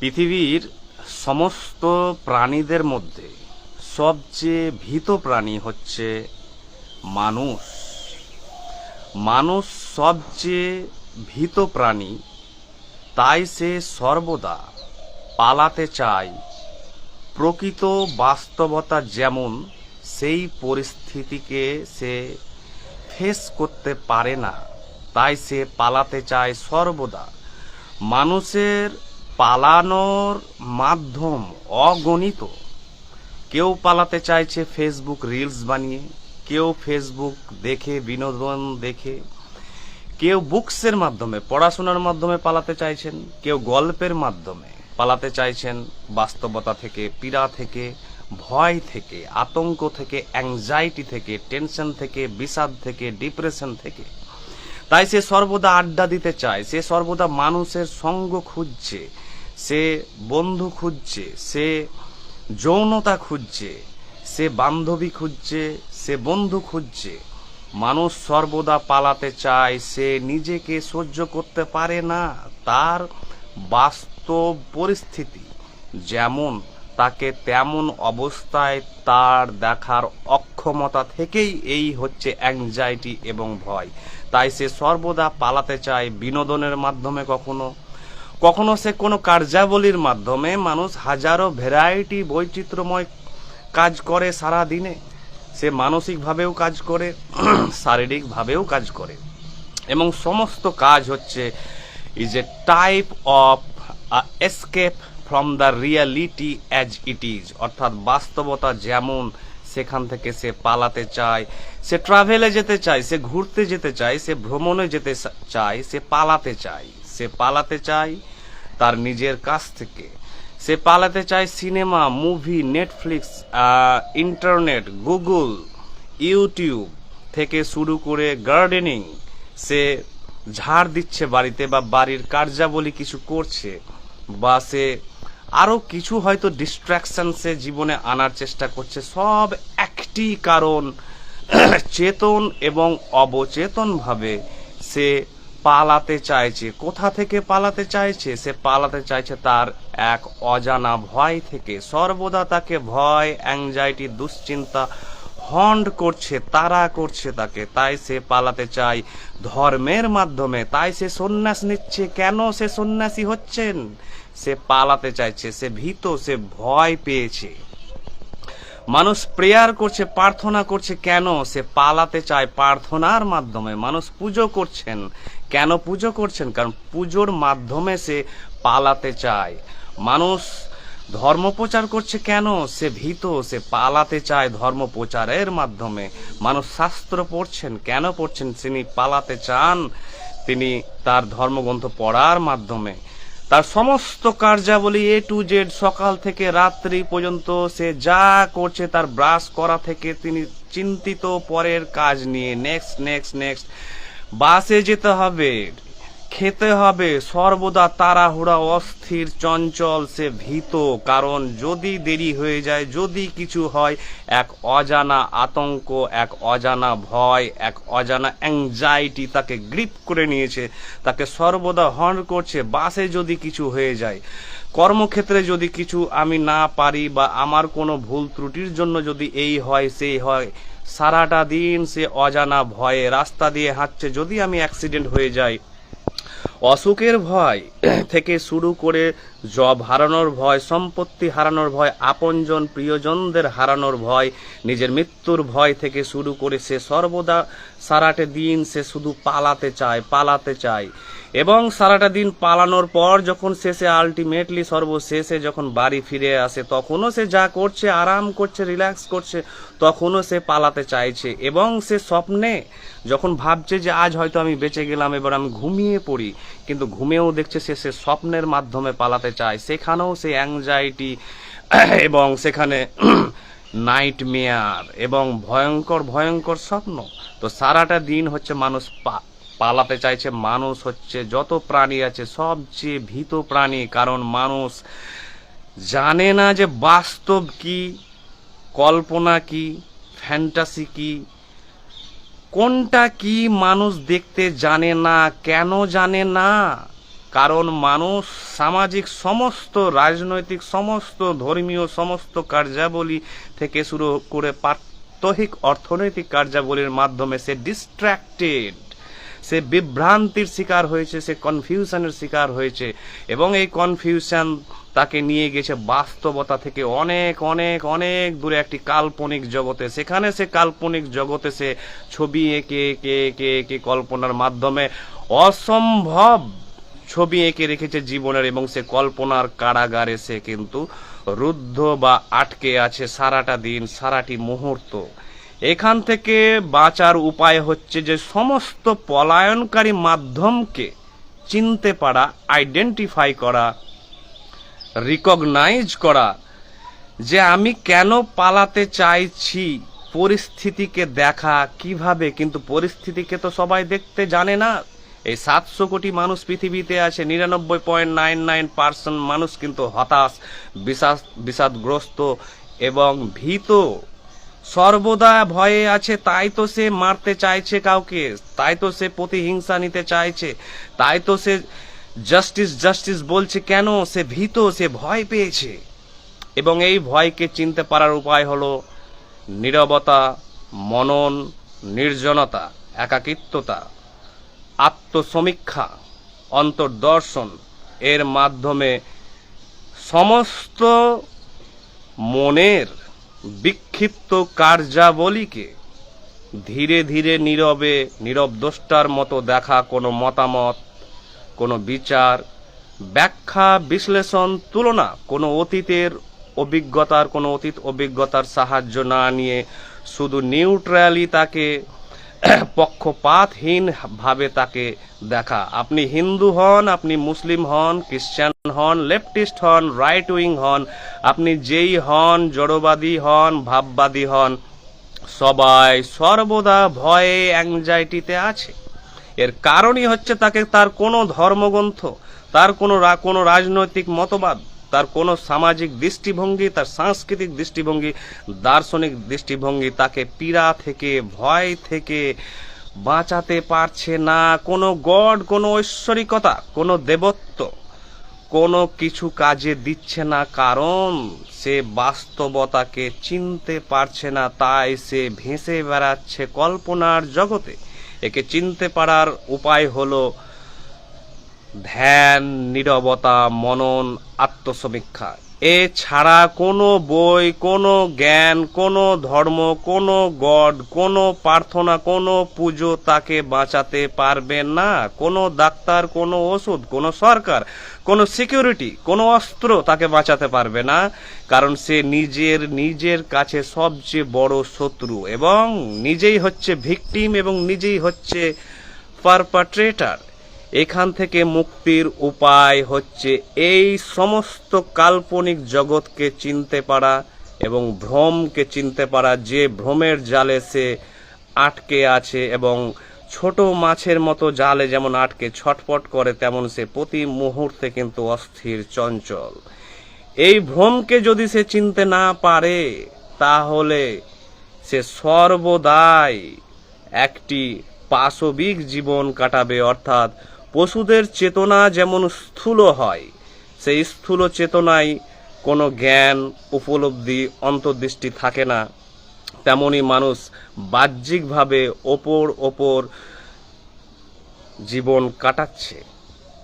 পৃথিবীর সমস্ত প্রাণীদের মধ্যে সবচেয়ে ভীত প্রাণী হচ্ছে মানুষ। মানুষ সবচেয়ে ভীত প্রাণী, তাই সে সর্বদা পালাতে চায়। প্রকৃত বাস্তবতা যেমন সেই পরিস্থিতিকে সে ফেস করতে পারে না, তাই সে পালাতে চায় সর্বদা। মানুষের পালানোর মাধ্যম অগণিত। কেউ পালাতে চাইছে ফেসবুক রিলস বানিয়ে, কেউ ফেসবুক দেখে, বিনোদন দেখে। কেউ বুকসের মাধ্যমে, পড়াশোনার মাধ্যমে পালাতে চাইছেন, কেউ গল্পের মাধ্যমে পালাতে চাইছেন, বাস্তবতা থেকে, পীড়া থেকে, ভয় থেকে, আতঙ্ক থেকে অ্যাংজাইটি থেকে টেনশন থেকে, বিষাদ থেকে ডিপ্রেশন থেকে। তাই সে সর্বদা আড্ডা দিতে চায়, সে সর্বদা মানুষের সঙ্গ খুঁজছে। সে বন্ধু খুঁজছে, সে যৌনতা খুঁজছে, সে বান্ধবী খুঁজছে, সে বন্ধু খুঁজছে। মানুষ সর্বদা পালাতে চায়, সে নিজেকে সহ্য করতে পারে না। তার বাস্তব পরিস্থিতি যেমন তাকে তেমন অবস্থায় তার দেখার অক্ষমতা থেকেই এই হচ্ছে অ্যাংজাইটি এবং ভয়। তাই সে সর্বদা পালাতে চায় বিনোদনের মাধ্যমে কখনো। কখনো সে কোনো কার্যাবলীর মাধ্যমে মানুষ হাজারো ভ্যারাইটি বৈচিত্র্যময় কাজ করে সারা দিনে সে মানসিকভাবেও কাজ করে, শারীরিকভাবেও কাজ করে। এবং সমস্ত কাজ হচ্ছে is a type of escape from the reality as it is অর্থাৎ বাস্তবতা যেমন সেখান থেকে সে পালাতে চায়, সে ট্রাভেলে যেতে চায়, সে ঘুরতে যেতে চায়, সে ভ্রমণে যেতে চায়, সে পালাতে চায়। সে পালাতে চায় তার নিজের কাছ থেকে। সে পালাতে চায় cinema, movie Netflix internet, Google, YouTube থেকে শুরু করে গার্ডেনিং। সে ঝাড় দিচ্ছে বাড়িতে বা বাড়ির কার্যাবলী কিছু করছে বা সে আরও কিছু হয়তো ডিস্ট্র্যাকশান সে জীবনে আনার চেষ্টা করছে। সব একটি কারণ, চেতন এবং অবচেতনভাবে সে পালাতে চাইছে। কোথা থেকে পালাতে চাইছে? সে পালাতে চাইছে তার এক অজানা ভয় থেকে। সর্বদা তাকে ভয় অ্যাংজাইটি দুশ্চিন্তা হন্ড করছে তারা করছে তাকে। তাই সে পালাতে চায় ধর্মের মাধ্যমে। তাই সে সন্ন্যাস নিচ্ছে। কেন সে সন্ন্যাসী হচ্ছেন? সে পালাতে চাইছে। সে ভীত, সে ভয় পেয়েছে। মানুষ প্রেয়ার করছে, প্রার্থনা করছে, কেন? সে পালাতে চায় প্রার্থনার মাধ্যমে। মানুষ পুজো করছেন। কেন পুজো করছেন? কারণ পুজোর মাধ্যমে সে পালাতে চায়। মানুষ ধর্ম প্রচার করছে কেন? সে ভীত, সে পালাতে চায় ধর্ম প্রচারের মাধ্যমে। মানুষ শাস্ত্র পড়ছেন, কেন পড়ছেন? তিনি পালাতে চান, তিনি তার ধর্মগ্রন্থ পড়ার মাধ্যমে। তার সমস্ত কার্যাবলী এ টু জেড সকাল থেকে রাত্রি পর্যন্ত সে যা করছে তার ব্রাশ করা থেকে তিনি চিন্তিত, পরের কাজ নিয়ে নেক্সট নেক্সট নেক্সট বাসে যেতে হবে, খেতে হবে। সর্বদা তাড়াহুড়া, অস্থির, চঞ্চল, সে ভীত। কারণ যদি দেরি হয়ে যায়, যদি কিছু হয়, এক অজানা আতঙ্ক, এক অজানা ভয়, এক অজানা অ্যাংজাইটি তাকে গ্রিপ করে নিয়েছে, তাকে সর্বদা হর্ন করছে, বাসে যদি কিছু হয়ে যায়, কর্মক্ষেত্রে যদি কিছু আমি না পারি বা আমার কোনো ভুল ত্রুটির জন্য যদি এই হয়, সেই হয় সারাটা দিন সে অজানা ভয়ে রাস্তা দিয়ে হাঁটছে। যদি আমি অ্যাক্সিডেন্ট হয়ে যাই অসুখের ভয় থেকে শুরু করে জব হারানোর ভয়, সম্পত্তি হারানোর ভয়, আপনজন প্রিয়জনদের হারানোর ভয়, নিজের মৃত্যুর ভয় থেকে শুরু করে সে সর্বদা সারাটে দিন সে শুধু পালাতে চায় পালাতে চায়। এবং সারাটা দিন পালানোর পর যখন শেষে আলটিমেটলি সর্বশেষে যখন বাড়ি ফিরে আসে, তখনও সে যা করছে, আরাম করছে রিল্যাক্স করছে, তখনও সে পালাতে চাইছে। এবং সে স্বপ্নে যখন ভাবছে যে আজ হয়তো আমি বেঁচে গেলাম, এবার আমি ঘুমিয়ে পড়ি। কিন্তু ঘুমেও দেখছে সে সে স্বপ্নের মাধ্যমে পালাতে চায়। সেখানেও সে অ্যাংজাইটি এবং সেখানে নাইট মেয়ার এবং ভয়ঙ্কর ভয়ঙ্কর স্বপ্ন। তো সারাটা দিন হচ্ছে মানুষ পালাতে চাইছে, মানুষ হচ্ছে যত প্রাণী আছে সবচেয়ে ভীত প্রাণী, কারণ মানুষ জানে না যে বাস্তব কি, কল্পনা কি ফ্যান্টাসি কি কোনটা কি মানুষ দেখতে জানে না, কেন জানে না? কারণ মানুষ সামাজিক সমস্ত, রাজনৈতিক সমস্ত, ধর্মীয় সমস্ত কার্যাবলী থেকে শুরু করে প্রাত্যহিক অর্থনৈতিক কার্যাবলীর মাধ্যমে সে ডিস্ট্র্যাক্টেড সে বিভ্রান্তির শিকার হয়েছে, সে কনফিউশনের শিকার হয়েছে এবং এই কনফিউশন তাকে নিয়ে গেছে বাস্তবতা থেকে অনেক অনেক অনেক দূরে একটি কাল্পনিক জগতে। সেখানে সে কাল্পনিক জগতে সে ছবি এঁকে এঁকে এঁকে এঁকে কল্পনার মাধ্যমে অসম্ভব ছবি এঁকে রেখেছে জীবনের এবং সে কল্পনার কারাগারে সে কিন্তু রুদ্ধ বা আটকে আছে সারাটা দিন, সারাটি মুহূর্ত। এখান থেকে বাঁচার উপায় হচ্ছে যে সমস্ত পলায়নকারী মাধ্যমকে চিনতে পারা আইডেন্টিফাই করা রিকগনাইজ করা যে আমি কেন পালাতে চাইছি, পরিস্থিতিকে দেখা কীভাবে, কিন্তু পরিস্থিতিকে তো সবাই দেখতে জানে না। এই সাতশো কোটি মানুষ পৃথিবীতে আছে, নিরানব্বই পয়েন্ট নাইন নাইন পার্সেন্ট মানুষ কিন্তু হতাশ, বিষাদ, বিষাদগ্রস্ত এবং ভীত। সর্বদা ভয়ে আছে, তাই তো সে মারতে চাইছে কাউকে, তাই তো সে প্রতিহিংসা নিতে চাইছে, তাই তো সে জাস্টিস জাস্টিস বলছে, কেন সে ভীত, সে ভয় পেয়েছে। এবং এই ভয়কে চিনতে পারার উপায় হলো নীরবতা, মনন, নির্জনতা, একাকিত্বতা, আত্মসমীক্ষা, অন্তর্দর্শন। এর মাধ্যমে সমস্ত মনের বিক্ষিপ্ত কার্যাবলীকে ধীরে ধীরে নীরবে, নীরব দোষ্টার মতো দেখা কোনো মতামত, কোনো বিচার, ব্যাখ্যা, বিশ্লেষণ, তুলনা, কোনো অতীতের অভিজ্ঞতার, কোনো অতীত অভিজ্ঞতার সাহায্য না নিয়ে শুধু নিউট্রালি তাকে পক্ষপাতহীন ভাবে তাকে দেখা। আপনি হিন্দু হন, আপনি মুসলিম হন খ্রিস্টান হন, লেফটিস্ট হন রাইট উইং হন, আপনি যেই হন, জড়বাদী হন, ভাববাদী হন, সবাই সর্বদা ভয়ে অ্যাংজাইটিতে আছে। এর কারণই হচ্ছে তাকে তার কোনো ধর্মগ্রন্থ, তার কোনো কোনো রাজনৈতিক মতবাদ তার কোনো সামাজিক দৃষ্টিভঙ্গি, তার সাংস্কৃতিক দৃষ্টিভঙ্গি, দার্শনিক দৃষ্টিভঙ্গি তাকে পীড়া থেকে, ভয় থেকে বাঁচাতে পারছে না। কোনো গড, কোনো ঐশ্বরিকতা, কোনো দেবত্ব, কোনো কিছু কাজে দিচ্ছে না। কারণ সে বাস্তবতাকে চিনতে পারছে না, তাই সে ভেসে বেড়াচ্ছে কল্পনার জগতে। একে চিনতে পারার উপায় হলো ধ্যান, নীরবতা, মনন, আত্মসমীক্ষা। এছাড়া কোনো বই, কোনো জ্ঞান, কোনো ধর্ম, কোনো গড, কোনো প্রার্থনা, কোনো পুজো তাকে বাঁচাতে পারবে না। কোনো ডাক্তার, কোনো ওষুধ, কোনো সরকার, কোনো সিকিউরিটি, কোনো অস্ত্র তাকে বাঁচাতে পারবে না, কারণ সে নিজের নিজের কাছে সবচেয়ে বড় শত্রু এবং নিজেই হচ্ছে ভিকটিম এবং নিজেই হচ্ছে পারপাট্রেটার। এখান থেকে মুক্তির উপায় হচ্ছে এই সমস্ত কাল্পনিক জগৎকে চিনতে পারা এবং ভ্রমকে চিনতে পারা, যে ভ্রমের জালে সে আটকে আছে এবং ছোট মাছের মতো জালে যেমন আটকে ছটফট করে, তেমন সে প্রতি মুহূর্তে কিন্তু অস্থির, চঞ্চল। এই ভ্রমকে যদি সে চিনতে না পারে, তাহলে সে সর্বদাই একটি পাশবিক জীবন কাটাবে, অর্থাৎ পশুদের চেতনা যেমন স্থূল হয়, সেই স্থূল চেতনায় কোনো জ্ঞান, উপলব্ধি, অন্তর্দৃষ্টি থাকে না। তেমনি মানুষ বাহ্যিকভাবে ওপর ওপর জীবন কাটাচ্ছে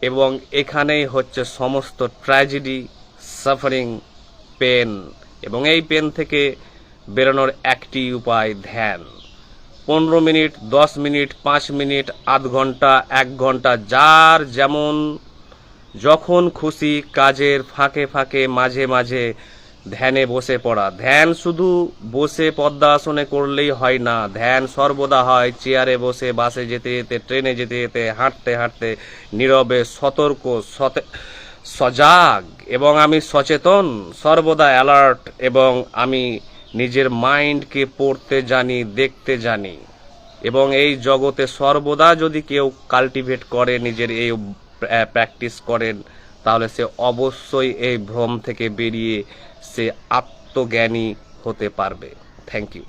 এবং এখানেই হচ্ছে সমস্ত ট্র্যাজেডি সাফারিং পেন এবং এই পেন থেকে বেরোনোর একটি উপায় ধ্যান। পনেরো মিনিট, দশ মিনিট, পাঁচ মিনিট, আধ ঘণ্টা, এক ঘণ্টা, যার যেমন যখন খুশি কাজের ফাঁকে ফাঁকে, মাঝে মাঝে ধ্যানে বসে পড়া। ধ্যান শুধু বসে পদ্মাসনে করলেই হয় না। ধ্যান সর্বদা হয় চেয়ারে বসে, বাসে যেতে যেতে, ট্রেনে যেতে যেতে, হাঁটতে হাঁটতে, নীরবে সতর্ক, সতে- সজাগ, এবং আমি সচেতন, সর্বদা অ্যালার্ট এবং আমি নিজের মাইন্ডকে পড়তে জানি, দেখতে জানি। এবং এই জগতে সর্বদা যদি কেউ কাল্টিভেট করে, নিজের এই প্র্যাকটিস করেন, তাহলে সে অবশ্যই এই ভ্রম থেকে বেরিয়ে সে আত্মজ্ঞানী হতে পারবে। Thank you.